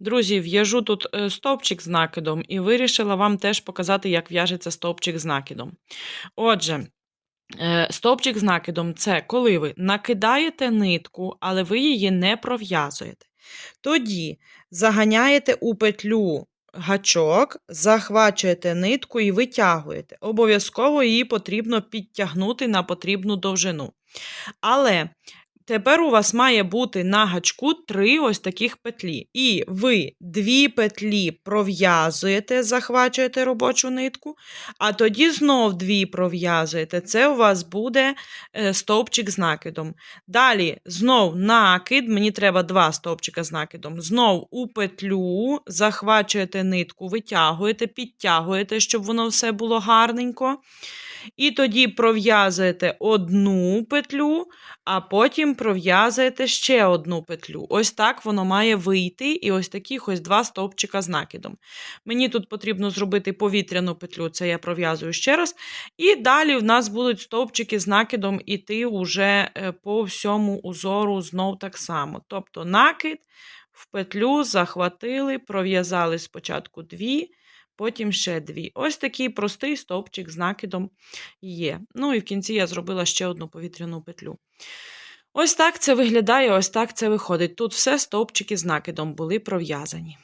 Друзі, в'яжу тут е, стовпчик з накидом і вирішила вам теж показати, як в'яжеться стовпчик з накидом. Отже, е, стовпчик з накидом це коли ви накидаєте нитку, але ви її не пров'язуєте. Тоді заганяєте у петлю гачок, захвачуєте нитку і витягуєте. Обов'язково її потрібно підтягнути на потрібну довжину. Але тепер у вас має бути на гачку три ось таких петлі. І ви дві петлі пров'язуєте, захвачуєте робочу нитку, а тоді знов дві пров'язуєте. Це у вас буде е, стовпчик з накидом. Далі знов накид, мені треба два стовпчика з накидом. Знов у петлю захвачуєте нитку, витягуєте, підтягуєте, щоб воно все було гарненько. І тоді пров'язуєте одну петлю, а потім пров'язуєте ще одну петлю. Ось так воно має вийти, і ось таких ось два стовпчика з накидом. Мені тут потрібно зробити повітряну петлю, це я пров'язую ще раз. І далі в нас будуть стовпчики з накидом іти уже е, по всьому узору знов так само. Тобто накид в петлю захватили, пров'язали спочатку дві, потім ще дві. Ось такий простий стовпчик з накидом є. Ну і в кінці я зробила ще одну повітряну петлю. Ось так це виглядає, ось так це виходить. Тут все стовпчики з накидом були пров'язані.